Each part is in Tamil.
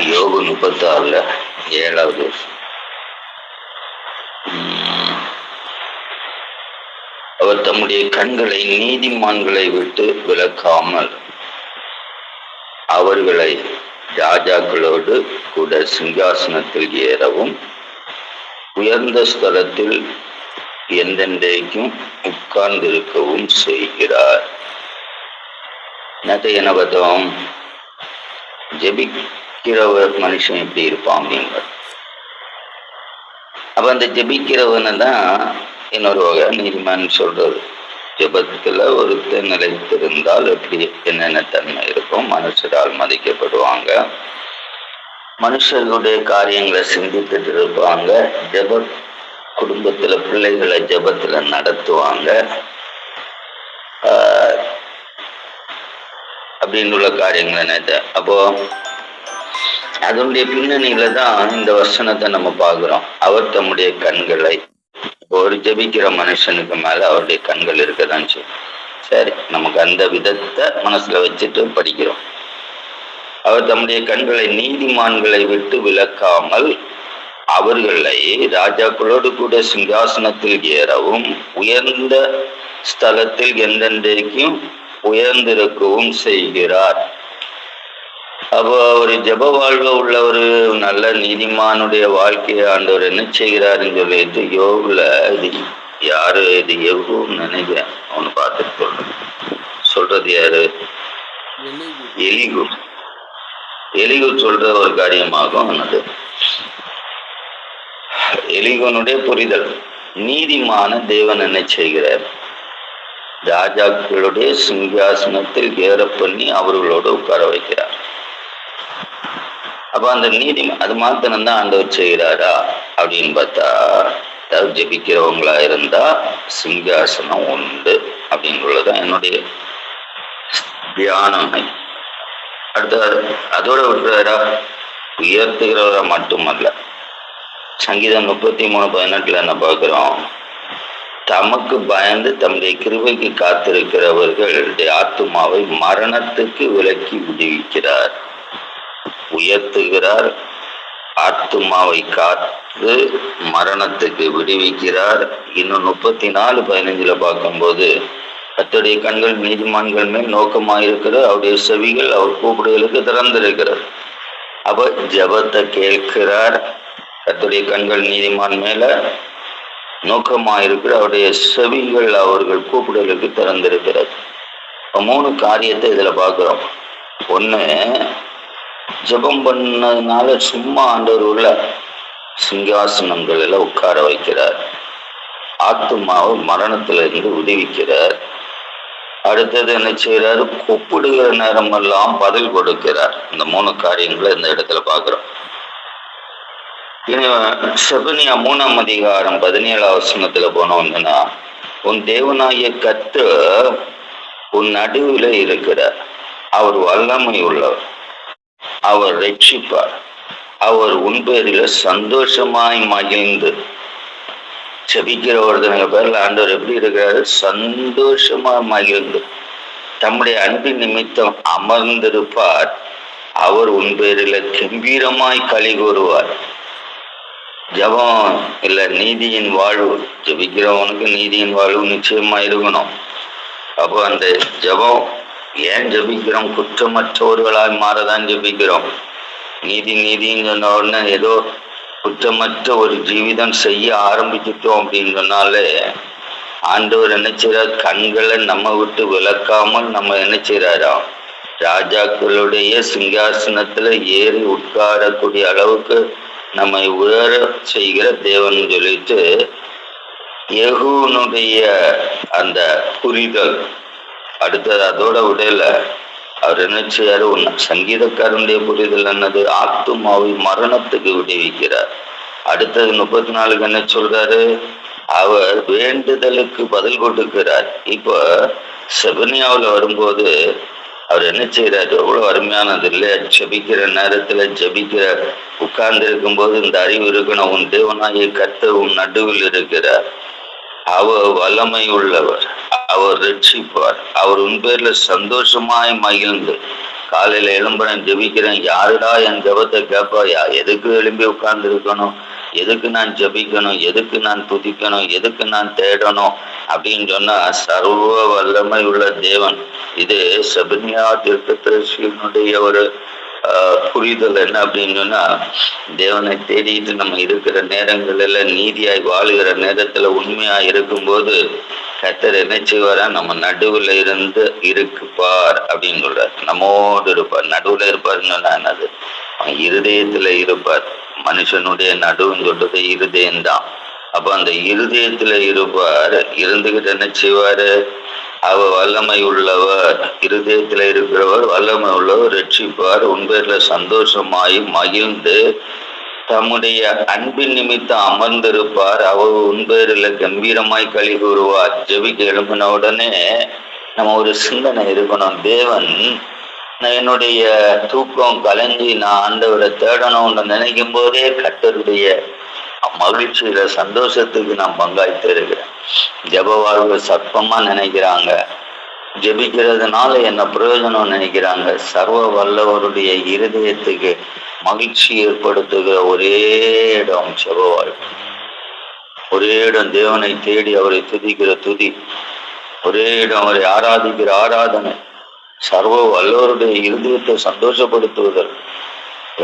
யோகு முப்பத்தி ஆறுல ஏழாவது அவர் தம்முடைய கண்களை நீதிமான்களை விட்டு விளக்காமல் அவர்களை ராஜாக்களோடு கூட சிங்காசனத்தில் ஏறவும் உயர்ந்த ஸ்தலத்தில் எந்தெந்தைக்கும் உட்கார்ந்திருக்கவும் செய்கிறார். நகையனவதம் ஜெபிக் ஜபிக்கிறவர் மனுஷன் எப்படி இருப்பான் அப்படிங்கிறது அப்ப அந்த ஜெபிக்கிறவனை தான் இன்னொரு வகை நீதிமான் சொல்றது. ஜெபத்துல ஒருத்தர் நிலைத்திருந்தால் எப்படி என்னென்ன தன்மை இருக்கும் மனுஷரால் மதிக்கப்படுவாங்க. மனுஷர்களுடைய காரியங்களை சிந்தித்துட்டு இருப்பாங்க. ஜப குடும்பத்துல பிள்ளைகளை ஜெபத்துல நடத்துவாங்க. ஆஹ் அப்படின்னு உள்ள காரியங்கள் என்னது அப்போ அதனுடைய பின்னணியில தான் இந்த வசனத்தை நம்ம பாக்குறோம் அவர் தம்முடைய கண்களை ஒரு ஜபிக்கிற மனுஷனுக்கு மேல அவருடைய கண்கள் இருக்கதான் செய்யும். சரி நமக்கு அந்த விதத்தை மனசுல வச்சுட்டு படிக்கிறோம். அவர் தம்முடைய கண்களை நீதிமான்களை விட்டு விலக்காமல் அவர்களை ராஜாக்களோடு கூட சிங்காசனத்தில் ஏறவும் உயர்ந்த ஸ்தலத்தில் எந்தெந்தைக்கும் உயர்ந்திருக்கவும் செய்கிறார். அப்போ ஒரு ஜப வாழ்வு உள்ள ஒரு நல்ல நீதிமானுடைய வாழ்க்கையை ஆண்டவர் என்ன செய்கிறாருன்னு சொல்லிட்டு யோகில் இது யாரு இது எவ்வளோன்னு நினைக்கிறேன். அவனு பார்த்துட்டு சொல்றேன். சொல்றது யாரு? எலிகு. எலிகு சொல்ற ஒரு காரியமாகும் அது. எலிகனுடைய புரிதல். நீதிமான தேவன் என்ன செய்கிறார்? ராஜாக்களுடைய சிங்காசனத்தில் ஏற பண்ணி அவர்களோடு உட்கார வைக்கிறார். அப்ப அந்த நீதி அது மாத்திரம்தான் ஆண்டவர் செய்கிறாரா அப்படின்னு பார்த்தா அதாவது ஜபிக்கிறவங்களா இருந்தா சிங்காசனம் உண்டு அப்படின்றதுதான் என்னுடைய தியானம். அடுத்து அதோட விட்டுறாரா? உயர்த்துகிறவரா மட்டுமல்ல. சங்கீதம் முப்பத்தி மூணு பதினெட்டுல என்ன பார்க்கிறோம்? தமக்கு பயந்து தம்முடைய கிருபைக்கு காத்திருக்கிறவர்களுடைய ஆத்துமாவை மரணத்துக்கு விலக்கி விடுவிக்கிறார். உயர்த்துகிறார். ஆத்துமாவை காத்து மரணத்துக்கு விடுவிக்கிறார். இன்னும் முப்பத்தி நாலு பதினஞ்சுல பார்க்கும்போது கத்துடைய கண்கள் நீதிமான்கள் மேல் நோக்கமாயிருக்கிறது. அவருடைய செவிகள் அவர் கூப்பிடுகளுக்கு திறந்திருக்கிறது. அப்ப ஜபத்தை கேட்கிறார். கத்துடைய கண்கள் நீதிமான் மேல நோக்கமாயிருக்கிற அவருடைய செவிகள் அவர்கள் கூப்பிடுகளுக்கு திறந்திருக்கிறது. மூணு காரியத்தை இதுல பார்க்கிறோம். ஒன்று ஜெபம் பண்ணதுனால சும்மா ஆண்டவர் உள்ள சிங்காசனங்கள் எல்லாம் உட்கார வைக்கிறார். ஆத்மாவை மரணத்திலிருந்து இருந்து விடுவிக்கிறார் அடுத்தது என்ன செய்யறாரு கூப்பிடுகிற நேரமெல்லாம் பதில் கொடுக்கிறார். இந்த மூணு காரியங்களை இந்த இடத்துல பார்க்குறோம். இனி செபனியா மூணாம் அதிகாரம் பதினேழாம் வசனத்துல என்னன்னா உன் தேவனாகிய கத்து உன் நடுவில் இருக்கிறார். அவர் வல்லமை உள்ளவர். அவர் ரட்சிப்பார். அவர் உன் பேரில் சந்தோஷமாய் மகிழ்ந்து. செபிக்கிற ஒருத்தனுங்க பேர்ல ஆண்டவர் எப்படி இருக்கிறாரு? சந்தோஷமா மகிழ்ந்து. தம்முடைய அன்பின் நிமித்தம் அமர்ந்திருப்பார். அவர் உன் பேரில் கம்பீரமாய் களி கூறுவார். ஜபம் இல்ல நீதியின் வாழ்வு. ஜபிக்கிறவனுக்கு நீதியின் வாழ்வு நிச்சயமா இருக்கணும். அப்போ அந்த ஜபம் ஏன் ஜபிக்கிறோம்? குற்றமற்றவர்களாய் மாறதான் ஜபிக்கிறோம். நீதி நீதின்னு சொன்ன உடனே ஏதோ குற்றமற்ற ஒரு ஜீவிதம் செய்ய ஆரம்பிச்சிட்டோம் அப்படின்னு சொன்னாலே ஆண்டவர் என்ன செய்றார்? கண்களை நம்ம விட்டு விளக்காமல் நம்ம என்ன செய்றாராம் ராஜாக்களுடைய சிங்காசனத்துல ஏறி உட்காரக்கூடிய அளவுக்கு நம்மை உயர செய்கிற தேவன் சொல்லிட்டு எகுனுடைய அந்த புரிதல் அடுத்தது அதோட விடல அவர் என்ன செய்யாரு உன் சங்கீதக்காரனுடைய புரிதல் என்னது? ஆத்துமாவை மரணத்துக்கு விடுவிக்கிறார். அடுத்தது முப்பத்தி நாலுக்கு என்ன சொல்றாரு? அவர் வேண்டுதலுக்கு பதில் கொடுக்கிறார். இப்போ செபனியாவில் வரும்போது அவர் என்ன செய்யறாரு எவ்வளோ அருமையானது இல்லையா? ஜபிக்கிற நேரத்தில் ஜபிக்கிற உட்கார்ந்து இருக்கும்போது இந்த அறிவு இருக்கணும். உன் தேவனாகிய கத்த உன் நடுவில் இருக்கிறார். அவர் வல்லமை உள்ளவர் அவர் ரட்சிப்பார். அவர் உன் பேர்ல சந்தோஷமாய் மகிழ்ந்து காலையில எழும்புறேன் ஜெபிக்கிறேன். யாருடா என் ஜெபத்தை கேட்பாயா? எதுக்கு எழும்பி உட்கார்ந்து இருக்கணும் எதுக்கு நான் ஜெபிக்கணும்? எதுக்கு நான் துதிக்கணும்? எதுக்கு நான் தேடணும்? அப்படின்னு சொன்னா சர்வ வல்லமை உள்ள தேவன். இது செபனியா தீர்க்கதரிசியினுடைய ஒரு புரிதல் என்ன அப்படின்னு சொன்னா தேவனை தேடிட்டு நம்ம இருக்கிற நேரங்கள்ல நீதியாய் வாழுகிற நேரத்துல உண்மையா இருக்கும்போது கத்தர் என்ன செய்வாரா? நம்ம நடுவுல இருந்து இருக்குப்பார் அப்படின்னு சொல்றார். நம்மோடு இருப்பார். நடுவுல இருப்பாருன்னு சொன்னா என்னது? அவன் இருதயத்துல இருப்பார். மனுஷனுடைய நடுவுன்னு சொல்றது இருதயம்தான். அப்ப அந்த இருதயத்துல இருப்பார். இருந்துகிட்டு என்ன செய்வாரு? அவ வல்லமை உள்ளவர் இருதயத்துல இருக்கிறவர் வல்லமை உள்ளவர் ரட்சிப்பார். உண்மையில சந்தோஷமாய் மகிழ்ந்து தம்முடைய அன்பின் நிமித்தம் அமர்ந்திருப்பார். அவர் உண்பேரில் கம்பீரமாய் கழி கூறுவார் ஜெபிக்க எழுப்பின உடனே நம்ம ஒரு சிந்தனை இருக்கணும். தேவன் நான் என்னுடைய தூக்கம் கலைஞ்சி நான் ஆண்டவரை தேடணும்னு நினைக்கும் போதே கட்டருடைய மகிழ்ச்சியில சந்தோஷத்துக்கு நான் பங்காய் இருக்கிறேன். ஜப வாழ்வு சர்ப்பமா நினைக்கிறாங்க. ஜபிக்கிறதுனால என்ன பிரயோஜனம் நினைக்கிறாங்க. சர்வ வல்லவருடைய இருதயத்துக்கு மகிழ்ச்சி ஏற்படுத்துகிற ஒரே இடம் ஜப வாழ்வு ஒரே இடம் தேவனை தேடி அவரை துதிக்கிற துதி. ஒரே இடம் அவரை ஆராதிக்கிற ஆராதனை. சர்வ வல்லவருடைய இருதயத்தை சந்தோஷப்படுத்துவதற்கு.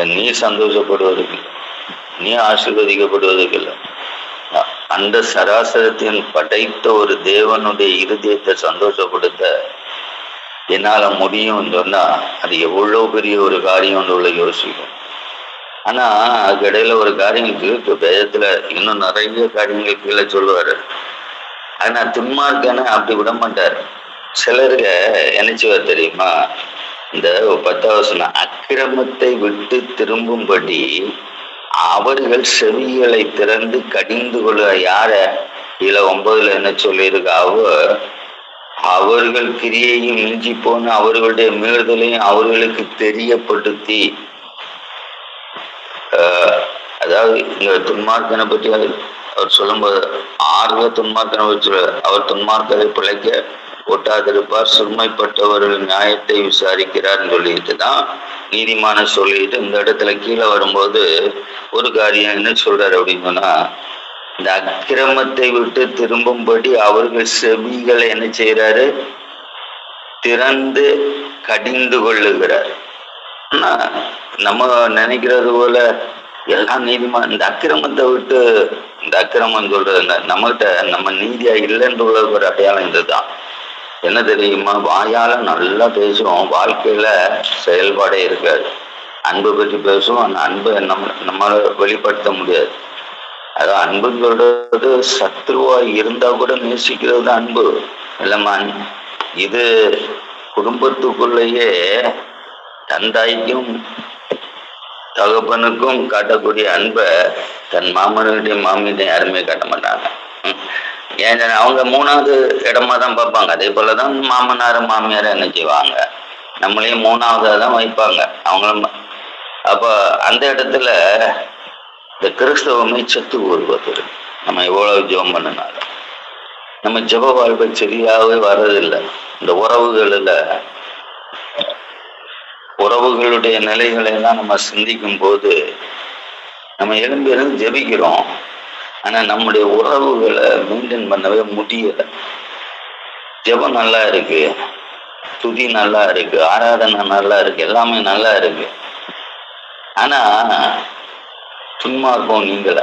நீ சந்தோஷப்படுவதற்கு நீ ஆசீர்வதிக்கப்படுவதற்கு இல்லை. அந்த சராசரத்தின் படைத்த ஒரு தேவனுடைய இருதயத்தை சந்தோஷப்படுத்த என்னால முடியும் சொன்னா அது எவ்வளோ பெரிய ஒரு காரியம் உள்ள யோசிக்கும். ஆனா அதுக்கு இடையில ஒரு காரியம் இருக்கு. வேதத்துல இன்னும் நிறைய காரியங்கள் கீழே சொல்லுவாரு. ஆனா துன்மார்க்கன அப்படி விட மாட்டார். சிலருக்கு என்னச்சுவார் தெரியுமா? இந்த பத்தாவது சொன்ன அக்கிரமத்தை விட்டு திரும்பும்படி அவர்கள் செவிகளை திறந்து கடிந்து கொள்ள யார? இதுல ஒன்பதுல என்ன சொல்லியிருக்காவோ? அவர்கள் கிரியையும் இஞ்சி போன அவர்களுடைய மீறுதலையும் அவர்களுக்கு தெரியப்படுத்தி அதாவது இங்க துன்மார்க்கனை பற்றி அவர் அவர் சொல்லும்போது ஆர்வ துன்மார்க்கனை பற்றி அவர் துன்மார்க்கரை பிழைக்க ஒட்டாதிருப்பார். சிறுமைப்பட்டவர்கள் நியாயத்தை விசாரிக்கிறார்னு சொல்லிட்டு தான் நீதிமான சொல்லிட்டு இந்த இடத்துல கீழே வரும்போது ஒரு காரியம் என்ன சொல்றாரு அப்படின்னு சொன்னா இந்த அக்கிரமத்தை விட்டு திரும்பும்படி அவர்கள் செவிகளை என்ன செய்யறாரு திறந்து கடிந்து கொள்ளுகிறார். ஆனா நம்ம நினைக்கிறது போல எல்லாம் நீதிமா இந்த அக்கிரமத்தை விட்டு இந்த அக்கிரமம் சொல்றது நம்மகிட்ட நம்ம நீதியா இல்லைன்னு உள்ள ஒரு அடையாளம் இதுதான். என்ன தெரியுமா? வாயால நல்லா பேசுவோம். வாழ்க்கையில செயல்பாடே இருக்காது. அன்பு பற்றி பேசுவோம். அந்த அன்பை நம்ம நம்மளால வெளிப்படுத்த முடியாது. அதான் அன்புங்கிறது சத்ருவா இருந்தா கூட நேசிக்கிறது தான் அன்பு. இல்லம்மா இது குடும்பத்துக்குள்ளேயே தந்தாய்க்கும் தகப்பனுக்கும் காட்டக்கூடிய அன்பை தன் மாமன்கிட்டையும் மாமியிட்டையும் யாருமே காட்ட மாட்டாங்க. ஏன்னா ஏன் அவங்க மூணாவது இடமா தான் பார்ப்பாங்க. அதே போல தான் மாமனார் மாமியார் என்ன செய்வாங்க? நம்மளையும் மூணாவதாக தான் வைப்பாங்க. அவங்களும் அப்போ அந்த இடத்துல இந்த கிறிஸ்தவமே செத்து வருவது நம்ம எவ்வளவு ஜெபம் பண்ணினாலும் நம்ம ஜெப வாழ்வு சரியாகவே வர்றதில்லை. இந்த உறவுகளில் உறவுகளுடைய நிலைகளை எல்லாம் நம்ம சிந்திக்கும் போது நம்ம எலும்பிருந்து ஜெபிக்கிறோம். ஆனா நம்முடைய உறவுகளை மெயின்டைன் பண்ணவே முடியல. ஜெபம் நல்லா இருக்கு துதி நல்லா இருக்கு ஆராதனை நல்லா இருக்கு எல்லாமே நல்லா இருக்கு. ஆனா துன்மார்க்கம் நீங்கள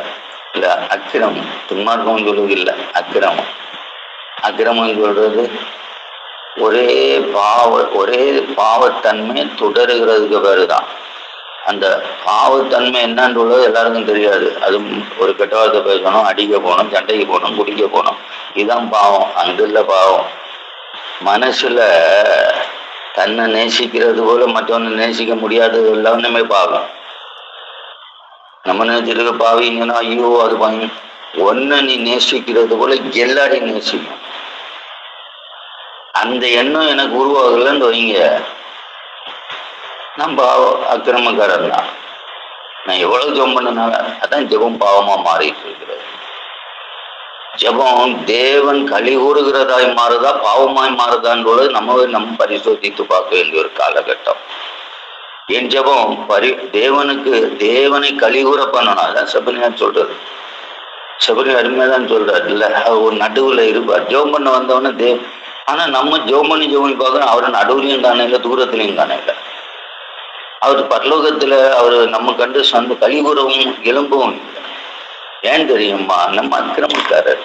இல்ல அக்கிரமம் துன்மார்க்கம் சொல்றது இல்லை அக்கிரமம். அக்கிரமம் சொல்றது ஒரே பாவ ஒரே பாவத்தன்மை தொடருகிறதுக்கு பேருதான். அந்த பாவத்தன்மை என்னன்னு எல்லாருக்கும் தெரியாது. அது ஒரு கெட்ட வார்த்தை பேசணும் அடிக்க போகணும் சண்டைக்கு போகணும் குடிக்க போகணும். இதுதான் பாவம். அங்க இல்ல பாவம். மனசுல தன்னை நேசிக்கிறது போல மற்றவனை நேசிக்க முடியாதது எல்லாமே பாவம். நம்ம நினைச்சிருக்க பாவிங்கன்னா ஐயோ அது பாவி ஒன்னு நீ நேசிக்கிறது போல எல்லாரையும் நேசிக்கும். அந்த எண்ணம் எனக்கு உருவாகலன்னு வைங்க. நான் பாவ அக்கிரமக்காரன் தான் நான் எவ்வளவு ஜபம் பண்ணனால அதான் ஜெபம் பாவமா மாறிட்டு இருக்கிறது. ஜெபம் தேவன் களி கூறுகிறதாய் மாறுதா பாவமாய் மாறுதான்றத நம்ம நம்ம பரிசோதித்து பார்க்க வேண்டிய ஒரு காலகட்டம். என் ஜெபம் பரி தேவனுக்கு தேவனை கலிகூற பண்ணணும். அதான் செபனியார் சொல்றது செபனி அருமையாதான் சொல்றாரு. இல்ல ஒரு நடுவுல இருப்பார். ஜோம் பண்ண வந்தவொடனே தேவ் ஆனா நம்ம ஜோம் பண்ணி ஜோம் பண்ணி அவரை அவர் நடுவுலையும் காண இல்லை தூரத்துலையும் காண இல்லை. அவர் பரலோகத்துல அவர் நம்ம கண்டு சொந்த கலிபுரவும் எலும்பும் ஏன் தெரியுமா? நம்ம அக்கிரமக்காரர்.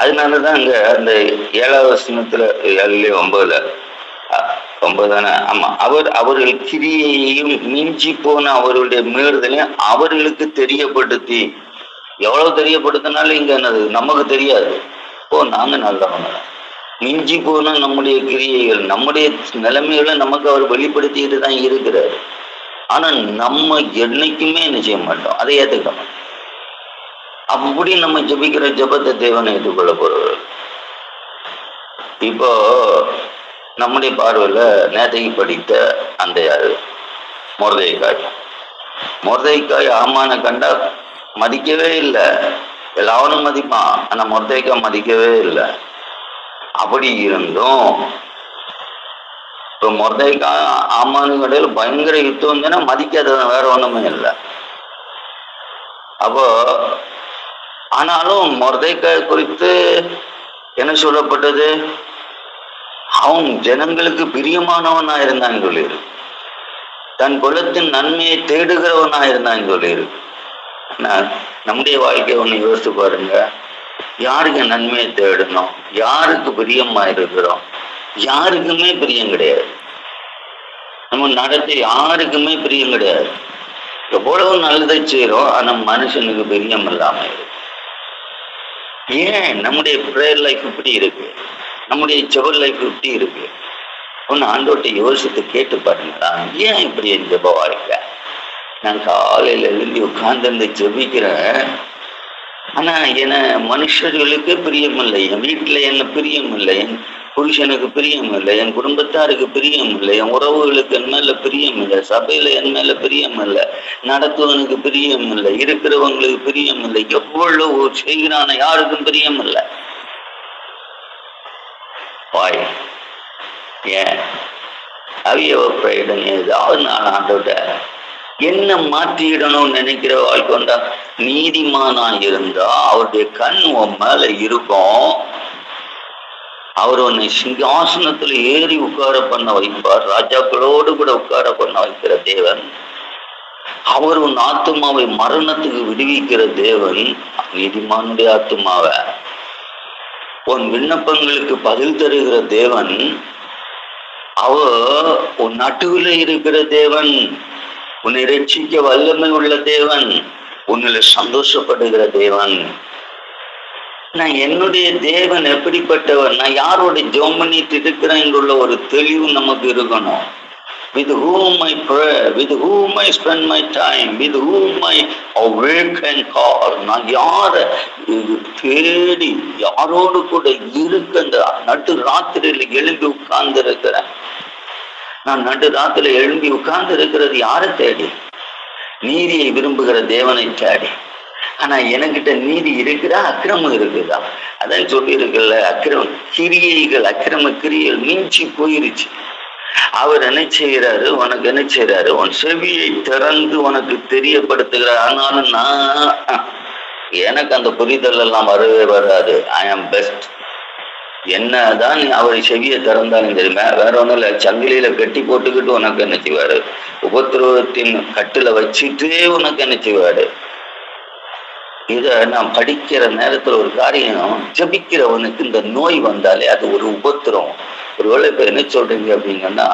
அதனாலதான் அங்க அந்த ஏழாவது வசனத்துல ஏழுலயே ஒன்பதுல ஒன்பதுதானே? ஒன்பது ஆமா. அவர் அவர்கள் கிரியையையும் மிஞ்சி போன அவர்களுடைய மீறுதலையும் அவர்களுக்கு தெரியப்படுத்தி. எவ்வளவு தெரியப்படுத்தினாலும் இங்க என்னது? நமக்கு தெரியாது. ஓ நாங்க நல்லவங்க. மிஞ்சி போன நம்முடைய கிரியைகள் நம்முடைய நிலைமைகளை நமக்கு அவர் வெளிப்படுத்திக்கிட்டு தான் இருக்கிறார். ஆனா நம்ம என்னைக்குமே என்ன செய்ய மாட்டோம்? அதை ஏத்துக்க மாட்டோம் அப்படி நம்ம ஜெபிக்கிற ஜபத்தை தேவனை ஏற்றுக்கொள்ள போறவர்கள் இப்போ நம்முடைய பார்வையில நேதைக்கு படித்த அந்த யாரு? முருதைக்காய் முருதைக்காய் ஆமான கண்டா மதிக்கவே இல்லை. எல்லாவனும் மதிப்பான். ஆனா முருதைக்காய் மதிக்கவே இல்லை. அப்படி இருந்தும். இப்போ முருதைக்கா ஆமானு கடையில் பயங்கர யுத்தம் வந்துன்னா மதிக்காதவன் வேற ஒண்ணுமே இல்லை. அப்போ ஆனாலும் மொர்தைக்காய் குறித்து என்ன சொல்லப்பட்டது? அவன் ஜனங்களுக்கு பிரியமானவனா இருந்தான்னு சொல்லியிருக்கு தன் குலத்தின் நன்மையை தேடுகிறவனா இருந்தான்னு சொல்லியிருக்கு நம்முடைய வாழ்க்கையை ஒன்று யோசிச்சு பாருங்க. யாருக்கு நன்மையை தேடணும் யாருக்கு பிரியமா இருக்கிறோம்? யாருக்குமே பிரியம் கிடையாது. நம்ம நடத்த யாருக்குமே பிரியம் கிடையாது. எவ்வளவு நல்லதை செய்யறோம் ஆனா மனுஷனுக்கு பிரியம் இல்லாம இருக்கு. ஏன் நம்முடைய ப்ரேயர் லைஃப் இப்படி இருக்கு? நம்முடைய செவல் லைஃப் இப்படி இருக்கு? ஒன்று ஆண்டோட்டை யோசித்து கேட்டு பாருங்களா ஏன் இப்படி என் ஜெப வாழ்க்கை நான் காலையில எழுந்தி உட்கார்ந்து ஜெபிக்கிறேன் ஆனா என மனுஷர்களுக்கு பிரியம் இல்லை என் வீட்டுல என்ன பிரியம் இல்லை என் புருஷனுக்கு பிரியம் இல்லை என் குடும்பத்தாருக்கு பிரியம் இல்லை என் உறவுகளுக்கு என் மேல பிரியம் இல்லை சபையில என் மேல பிரியம் இல்லை நடத்துவனுக்கு பிரியம் இல்லை இருக்கிறவங்களுக்கு பிரியம் இல்லை எவ்வளவு செய்கிறான யாருக்கும் பிரியம் இல்லை வாய். ஏன்? அவியவ பிரயிடம் ஏதாவது நான் ஆண்டோட என்ன மாற்றிடணும்னு நினைக்கிற வாழ்க்கை வந்தா நீதிமானா இருந்தா அவருடைய கண் உன் மேல இருக்கும். அவர் உன்னை சிங்காசனத்துல ஏறி உட்கார பண்ண வைப்பார். ராஜாக்களோடு கூட உட்கார பண்ண வைக்கிற தேவன். அவர் உன் ஆத்துமாவை மரணத்துக்கு விடுவிக்கிற தேவன். நீதிமானுடைய ஆத்துமாவை. உன் விண்ணப்பங்களுக்கு பதில் தருகிற தேவன். அவ உன் நடுவில் இருக்கிற தேவன். உன்னை ரட்சிக்க வல்லமை உள்ள தேவன். உன்னில சந்தோஷப்படுகிற தேவன். நான் என்னுடைய தேவன் எப்படிப்பட்டவன் நான் யாரோட ஜோம் பண்ணிட்டு இருக்கிறேன் என்றுள்ள ஒரு தெளிவு நமக்கு இருக்கணும். With whom I pray, with whom I spend my time, with whom I awake and call. நான் யார தேடி யாரோடு கூட இருக்க அந்த ராத்திரியில் எழுந்து எழும்பி உட்கார்ந்து இருக்கிறேன் நான் நடு ராத்துல எழும்பி உட்கார்ந்து இருக்கிறது யாரை தேடி? நீதியை விரும்புகிற தேவனை தேடி. ஆனா எனக்கிட்ட நீதி இருக்குதா அக்கிரமம் இருக்குதா? அதான் சொல்லி இருக்குல்ல அக்கிரமம். கிரியைகள் அக்கிரம கிரியைகள் மிஞ்சி போயிருச்சு. அவர் என்ன செய்யறாரு உனக்கு என்ன செய்யறாரு உன் செவியை திறந்து உனக்கு தெரியப்படுத்துகிறார். ஆனாலும் நான் எனக்கு அந்த புரிதல் எல்லாம் வரவே வராது. ஐ ஆம் பெஸ்ட் என்னதான் அவர் செவியை திறந்தாலும் தெரியுமா? வேற ஒண்ணும் இல்ல. சங்கிலியில கட்டி போட்டுக்கிட்டு உனக்கு என்ன செய்வாரு? உபத்திரவத்தின் கட்டுல வச்சுட்டே உனக்கு என்ன செய்வாரு? இத நான் படிக்கிற நேரத்துல ஒரு காரியம் ஜபிக்கிறவனுக்கு இந்த நோய் வந்தாலே அது ஒரு உபத்திரம். ஒருவேளை இப்ப என்ன சொல்றீங்க அப்படிங்கன்னா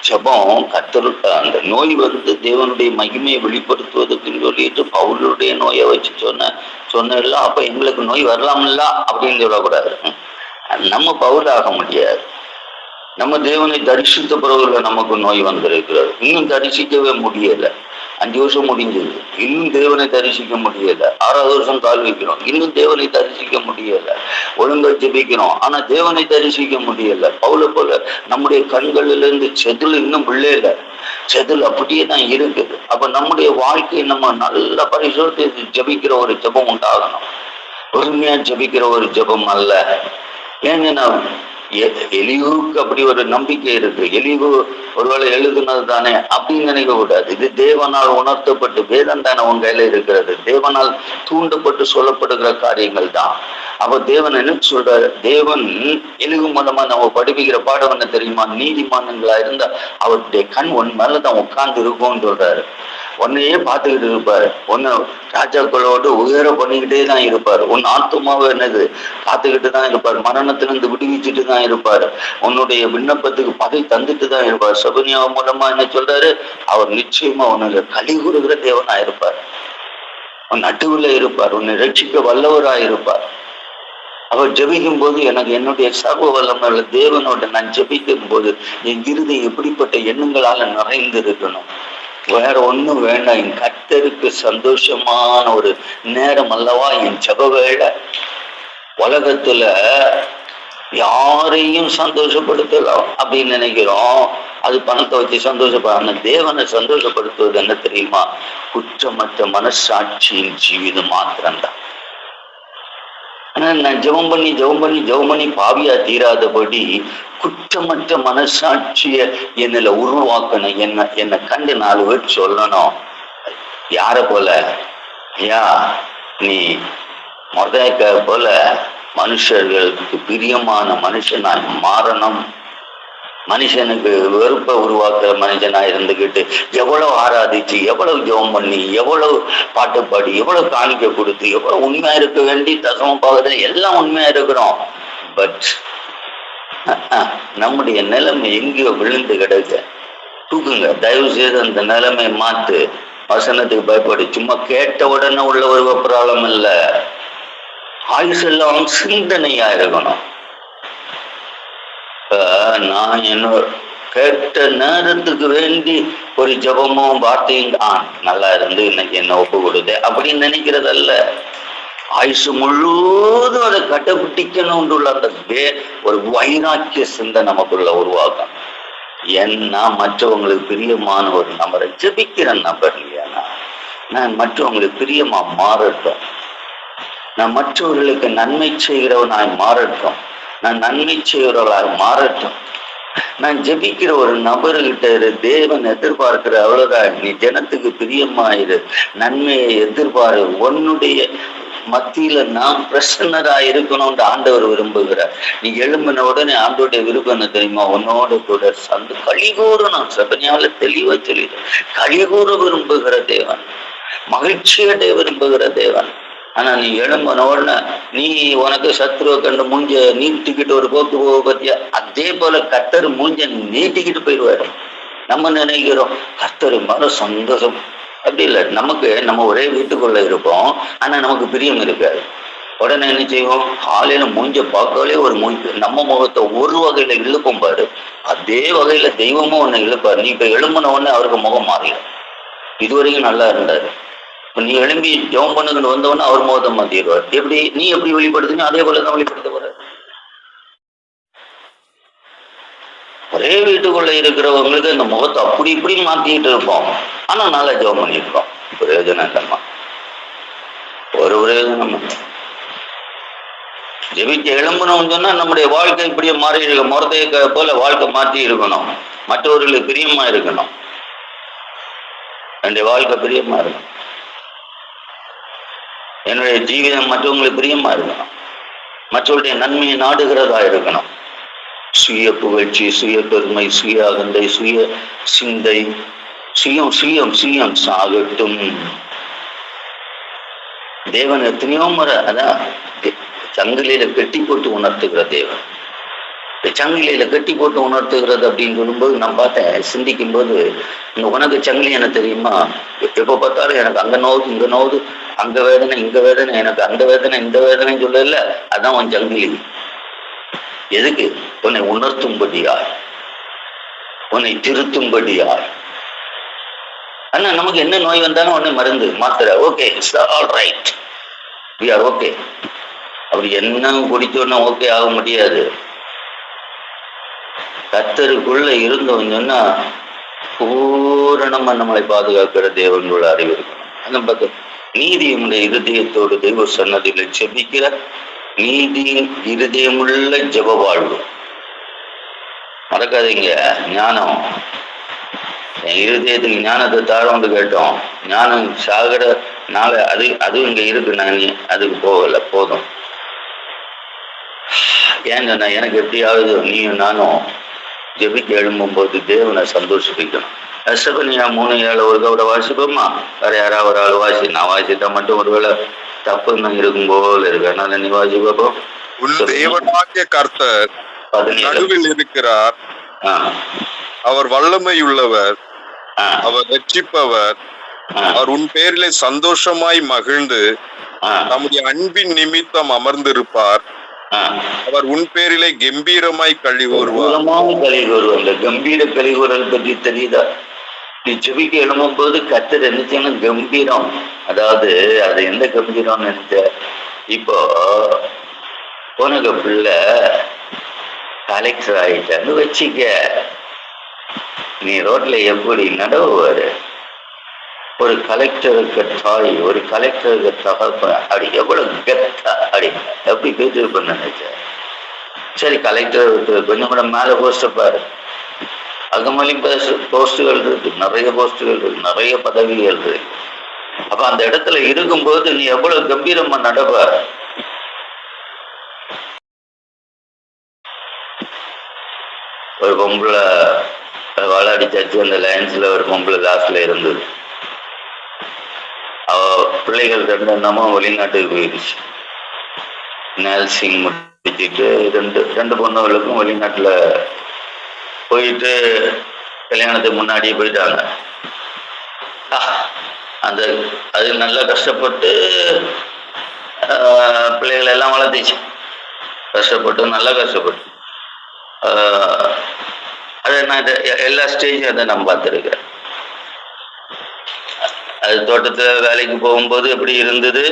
ஜபம் கத்தரு அந்த நோய் வந்து தேவனுடைய மகிமையை வெளிப்படுத்துவதற்குன்னு சொல்லிட்டு பவுலருடைய நோயை வச்சு சொன்ன சொன்னல அப்ப எங்களுக்கு நோய் வரலாம்ல அப்படின்னு சொல்லக்கூடாது. நம்ம பவுல் ஆக முடியாது. நம்ம தேவனை தரிசித்த பிறகுல நமக்கு நோய் வந்திருக்கிறது. இன்னும் தரிசிக்கவே முடியல. அஞ்சு வருஷம் முடிஞ்சது. இன்னும் தேவனை தரிசிக்க முடியல. ஆறாவது வருஷம் கால் வைக்கிறோம். இன்னும் தேவனை தரிசிக்க முடியல. ஒழுங்கா ஜெபிக்கிறோம். ஆனா தேவனை தரிசிக்க முடியல. பவுல போல நம்முடைய கண்களிலிருந்து செதில் இன்னும் விழல செதில் அப்படியே தான் இருக்குது. அப்ப நம்முடைய வாழ்க்கையை நம்ம நல்ல பரிசோதித்து ஜெபிக்கிற ஒரு ஜெபம் உண்டாகணும். பொறுமையா ஜெபிக்கிற ஒரு ஜெபம் அல்ல. ஏங்கன்னா எ- அப்படி ஒரு நம்பிக்கை இருக்கு. எலிவு ஒருவேளை எழுதுனது தானே அப்படின்னு நினைக்க கூடாது. இது தேவனால் உணர்த்தப்பட்டு வேதம் தானே உன் கையில இருக்கிறது. தேவனால் தூண்டப்பட்டு சொல்லப்படுகிற காரியங்கள் தான். அப்ப தேவன் என்ன சொல்றாரு? தேவன் எலிவு மூலமா நம்ம படிப்பிக்கிற பாடம் என்ன தெரியுமா? நீதிமானங்களா இருந்தா அவருடைய கண் உன் மேலதான் உட்கார்ந்து இருக்கும்னு சொல்றாரு. உன்னையே பார்த்துக்கிட்டு இருப்பாரு. உன்னை ராஜாக்களோடு உயர பண்ணிக்கிட்டே தான் இருப்பார். உன் ஆத்துமாவை என்னது? பார்த்துக்கிட்டு தான் இருப்பார். மரணத்திலிருந்து விடுவிச்சுட்டு தான் இருப்பார். உன்னுடைய விண்ணப்பத்துக்கு பகை தந்துட்டு தான் இருப்பார். சபனியா மூலமா என்ன சொல்றாரு? அவர் நிச்சயமா உனக்கு கலி கூறுகிற தேவனா இருப்பார். உன் நட்டுவில் இருப்பார். உன்னை ரட்சிக்க வல்லவரா இருப்பார். அவர் ஜெபிக்கும் போது எனக்கு என்னுடைய சர்வ வல்லமல்ல தேவனோட நான் ஜெபிக்கும் போது என் இறுதி எப்படிப்பட்ட எண்ணங்களால நிறைந்து இருக்கணும் வேற ஒண்ணும் வேண்டாம். என் கத்தருக்கு சந்தோஷமான ஒரு நேரம் அல்லவா? என் ஜெப வேலை உலகத்துல யாரையும் சந்தோஷப்படுத்தலாம் அப்படின்னு நினைக்கிறோம். அது பணத்தை வச்சு சந்தோஷப்படாம தேவனை சந்தோஷப்படுத்துவது என்ன தெரியுமா? குற்றமற்ற மனசாட்சியின் ஜீவிதம் மாத்திரம்தான். ஆனா நான் ஜெபம் பண்ணி ஜெபம் பண்ணி ஜெபம் பண்ணி பாவியா தீராதபடி குற்றமற்ற மனசாட்சிய என்னல உருவாக்கணும். என்ன என்னை கண்டு நாலு பேர் சொல்லணும். யார போல? ஐயா நீ மொதக்க போல மனுஷர்களுக்கு பிரியமான மனுஷனாய் மாறணும். மனுஷனுக்கு வெறுப்பை உருவாக்குற மனுஷனா இருந்துகிட்டு எவ்வளவு ஆராதிச்சு எவ்வளவு ஜெபம் பண்ணி எவ்வளவு பாட்டு பாடி எவ்வளவு காணிக்க கொடுத்து எவ்வளவு உண்மையா இருக்க வேண்டி தசமம் பார்க்கறது எல்லாம் உண்மையா இருக்கிறோம். பட் நம்முடைய நிலைமை எங்கேயோ விழுந்து கிடைக்க. தூக்குங்க. தயவு செய்து அந்த நிலைமை மாத்து. வசனத்துக்கு பயப்படு. சும்மா கேட்ட உடனே உள்ள ஒரு ப்ராப்ளம் இல்ல. ஆயுசு எல்லாம் சிந்தனையா இருக்கணும். நான் என்ன கேட்ட நேரத்துக்கு வேண்டி ஒரு ஜபமும் வார்த்தையும் ஆன் நல்லா இருந்து இன்னைக்கு என்ன ஒப்பு கொடுத்து அப்படின்னு நினைக்கிறதல்ல. ஆயுசு முழுவதும் அதை கடைபிடிக்கணும்னு உள்ள அந்த ஒரு வைராக்கிய சிந்தை நமக்குள்ள உருவாகும். ஏன்னா மற்றவங்களுக்கு பிரியமான ஒரு நபரை ஜபிக்கிற நபர் இல்லையானா? நான். மற்றவங்களுக்கு பிரியமா மாறட்டும். நான் மற்றவர்களுக்கு நன்மை செய்கிறவனாய் மாறட்டும். நான் நன்மை செய்கிறவர்களாக மாறட்டும். நான் ஜெபிக்கிற ஒரு நபர்கிட்ட இரு தேவன் எதிர்பார்க்கிற அவ்வளவுதான். நீ ஜனத்துக்கு பிரியமாயிரு. நன்மையை எதிர்பாரு. உன்னுடைய மத்தியில நாம் பிரசன்னரா இருக்கணும்னு ஆண்டவர் விரும்புகிறார். நீ எழும்பின உடனே ஆண்டோடைய விருப்பம் என்ன தெரியுமா? உன்னோட கூட சந்து கழிகூறணும் சபனியால தெளிவா சொல்லிடு கழிகூற விரும்புகிற தேவன். மகிழ்ச்சியடைய விரும்புகிற தேவன். ஆனா நீ எழும்பின உடனே நீ உனக்கு சத்ருவை கண்டு மூஞ்ச நீட்டிக்கிட்டு ஒரு போக்கு போக பத்தியா அதே போல கத்தர் மூஞ்ச நீட்டிக்கிட்டு போயிடுவாரு. நம்ம நினைக்கிறோம் கத்தர் மேல சந்தோஷம். அப்படி இல்லை. நமக்கு நம்ம ஒரே வீட்டுக்குள்ள இருப்போம். ஆனா நமக்கு பிரியம் இருக்காது. உடனே என்ன செய்வோம்? காலையில மூஞ்ச பார்க்கவே ஒரு மூஞ்சி நம்ம முகத்தை ஒரு வகையில இழுக்கும் பாரு. அதே வகையில தெய்வமும் ஒண்ணு இழுப்பாரு. நீ இப்ப எழும்பின உடனே அவருக்கு முகம் மாறிடும் இதுவரைக்கும் நல்லா இருந்தாரு. இப்ப நீ எழும்பி ஜெபம் பண்ணுங்கன்னு வந்தவொடனே அவர் முகத்தை மாத்திடுவார். எப்படி? நீ எப்படி வெளிப்படுத்துங்க அதே போல தான் வெளிப்படுத்த ஒரே வீட்டுக்குள்ள இருக்கிறவங்களுக்கு இந்த முகத்தை அப்படி இப்படி மாத்திட்டு இருப்போம். ஆனா நல்லா ஜெபம் பண்ணியிருக்கோம். பிரயோஜனம் இல்லம்மா ஒரு பிரயோஜனம் ஜெபிக்க எழும்பணும்னு சொன்னா நம்முடைய வாழ்க்கை இப்படியே மாறி இருக்க முறத்தைய போல வாழ்க்கை மாற்றி இருக்கணும். மற்றவர்களுக்கு பிரியமா இருக்கணும். என்னுடைய வாழ்க்கை பிரியமா இருக்கணும். என்னுடைய ஜீவிதம் மற்றவங்களுக்கு பிரியமா இருக்கணும். மற்றவருடைய நன்மையை நாடுகிறதா இருக்கணும். சுய புகழ்ச்சி சுய பெருமை சுய அகந்தை சுய சிந்தை சுயம் சுயம் சுயம் சாகட்டும். தேவன் எத்தனையோ முறை அதான் சங்கிலியில கட்டி போட்டு உணர்த்துகிற தேவன். சங்கிலியில கட்டி போட்டு உணர்த்துகிறது அப்படின்னு சொல்லும்போது நான் பார்த்தேன் சிந்திக்கும் போது இந்த உனக்கு சங்கிலி என்ன தெரியுமா? எப்ப பார்த்தாலும் எனக்கு அங்க நோவுது இங்க நோவுது அங்க வேதனை இங்க வேதனை எனக்கு அந்த வேதனை இந்த வேதனைன்னு சொல்லல அதான் உன் சங்கிலி. எதுக்கு? உன்னை உணர்த்தும்படியாய். உன்னை திருத்தும்படியாய். ஆனா நமக்கு என்ன நோய் வந்தாலும் உடனே மருந்து மாத்திரை. Okay it's all right we are okay அப்படி என்ன குடித்தோன்னா ஓகே ஆக முடியாது. கத்தருக்குள்ள இருந்தோம் சொன்னா பூரணமா நம்மளை பாதுகாக்கிற தேவனோட அறிவு இருக்கணும். அந்த பக்கம் நீதியுடைய இருதயத்தோடு தெய்வ சன்னதியில செபிக்கிற நீதியின் இருதயமுள்ள ஜெப வாழ்வு மறக்காதீங்க. ஞானம். என் இருதயத்துக்கு ஞானத்தை தாரோண்டு கேட்டோம். ஞானம் சாகர நாளை அது அதுவும் இங்க இருக்கு. நான் நீ- அதுக்கு போகல. போதும். ஏன் சொன்ன எனக்கு எப்படியாவது நீயும் நானும் ஜெபிக்க எழும்பும்போது தேவனை சந்தோஷிப்பிக்கணும். அசபனியா மூணு ஏழு ஒரு கவுட வாசிப்போமா? வேற யாராவது ஒரு ஆள் வாசி நான் வாசித்தா மட்டும் ஒருவேளை தப்புன்னு இருக்கும் போல இருக்கு. அதனால நீ வாசி பார்ப்போம் உன் தேவனாகிய கர்த்தர் பதினேழு. நடுவில் இருக்கிறார். அவர் வல்லமையுள்ளவர். ஆ. அவர் ரட்சிப்பவர். அவர் உன் பேரிலே சந்தோஷமாய் மகிழ்ந்து ஆ. நம்முடைய அன்பின் நிமித்தம் அமர்ந்திருப்பார். அவர் உன் பேரிலே கம்பீரமாய் கழி வருவார் அந்த கம்பீர கலிகூறல் பற்றி தெரியுதா? நீ செவிக்கு எழும்பும் போது கத்தர் என்ன கம்பீரம். அதாவது அது எந்த கம்பீரம் நினைச்ச? இப்போ உனக்கு பிள்ளை கலெக்டர் ஆயிட்டான்னு வச்சுக்க. நீ ரோட்ல எப்படி நடவுவாரு? ஒரு கலெக்டருக்கு தாய் ஒரு கலெக்டருக்கு தகப்பன் அப்படி எவ்வளவு கெத்தா? அப்படி எப்படி பேசிருப்பேன்னு நினைச்ச? சரி கலெக்டர் கொஞ்சம் கூட மேல பாரு. பாரு அகமலி போஸ்டுகள் இருக்கு. நிறைய போஸ்டுகள் இருக்கு. நிறைய பதவிகள் இருக்கு. அப்ப அந்த இடத்துல இருக்கும்போது நீ எவ்வளவு கம்பீரமா நடப்ப? ஒரு பொம்பளை வாழாடி சர்ச்சு அந்த லைன்ஸ்ல ஒரு பொம்பளை லாஸ்ட்ல இருந்தது. அவ பிள்ளைகள் ரெண்டு என்னமோ வெளிநாட்டுக்கு போயிடுச்சு. நேல்சிங் முடிச்சுட்டு ரெண்டு ரெண்டு பொண்ணுகளுக்கும் வெளிநாட்டுல போயிட்டு கல்யாணத்துக்கு முன்னாடியே போயிட்டாங்க. அந்த அது நல்லா கஷ்டப்பட்டு பிள்ளைகளை எல்லாம் வளர்த்துச்சு. கஷ்டப்பட்டு நல்லா கஷ்டப்பட்டு. ஆஹ், நான் எல்லா ஸ்டேஜும் அதை நான் பார்த்துருக்கேன். அது தோட்டத்தில் வேலைக்கு போகும்போது எப்படி இருந்தது?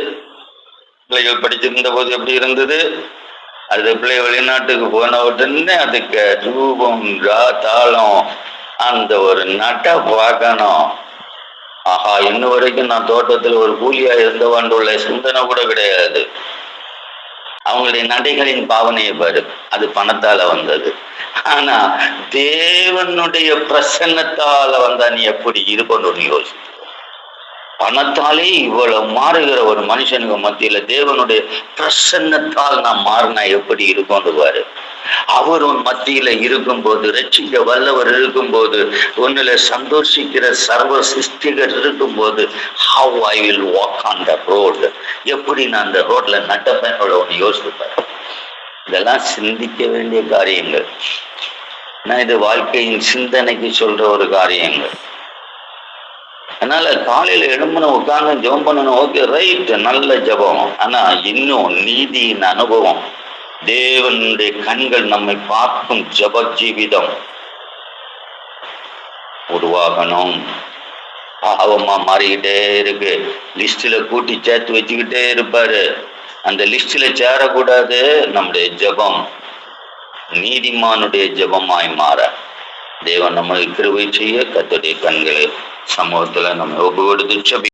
பிள்ளைகள் படிச்சிருந்த போது எப்படி இருந்தது? அது பிள்ளை வெளிநாட்டுக்கு போன உடனே அதுக்கு ரூபம் தாளம். அந்த ஒரு நட்டை பார்க்கணும். ஆஹா இன்ன வரைக்கும் நான் தோட்டத்தில் ஒரு கூலியா இருந்தவாண்டு உள்ள சிந்தனை கூட கிடையாது. அவங்களுடைய நடைகளின் பாவனையை பாரு அது பணத்தால வந்தது. ஆனா தேவனுடைய பிரசன்னத்தால வந்தா நீ எப்படி இருப்பன்னு யோசிச்சு பணத்தாலே இவ்வளவு மாறுகிற ஒரு மனுஷனுக்கு மத்தியில தேவனுடைய பிரசன்னத்தால் நான் மாறினா எப்படி இருக்கும்னு பாரு அவர் உன் மத்தியில இருக்கும்போது ரட்சிக்க வல்லவர் இருக்கும்போது உன்னில சந்தோஷிக்கிற சர்வ சிருஷ்டிகர் இருக்கும்போது how I will walk on the road எப்படி நான் அந்த ரோட்ல நட்டப்பேனோட ஒன்று யோசிப்பேன் இதெல்லாம் சிந்திக்க வேண்டிய காரியங்கள். நான் இது வாழ்க்கையின் சிந்தனைக்கு சொல்ற ஒரு காரியங்கள். அதனால காலையில எழும்பணும் உட்கார்ந்து ஜெபம் பண்ணணும். ஓகே ரைட் நல்ல ஜெபம். ஆனா இன்னும் நீதியின் அனுபவம். தேவனுடைய கண்கள் நம்மை பார்க்கும் ஜெப ஜீவிதம். உருவாகணும். பாவமா மாறிக்கிட்டே இருக்கு. லிஸ்ட்ல கூட்டி சேர்த்து வச்சுக்கிட்டே இருப்பாரு. அந்த லிஸ்ட்ல சேரக்கூடாது. நம்முடைய ஜெபம் நீதிமானுடைய ஜெபமாய் மாற. தேவன் நம்மளுக்கு கிருவை செய்ய கத்துடைய கண்களை சமூகத்துல நம்ம ஒப்பு கொடுத்து செபி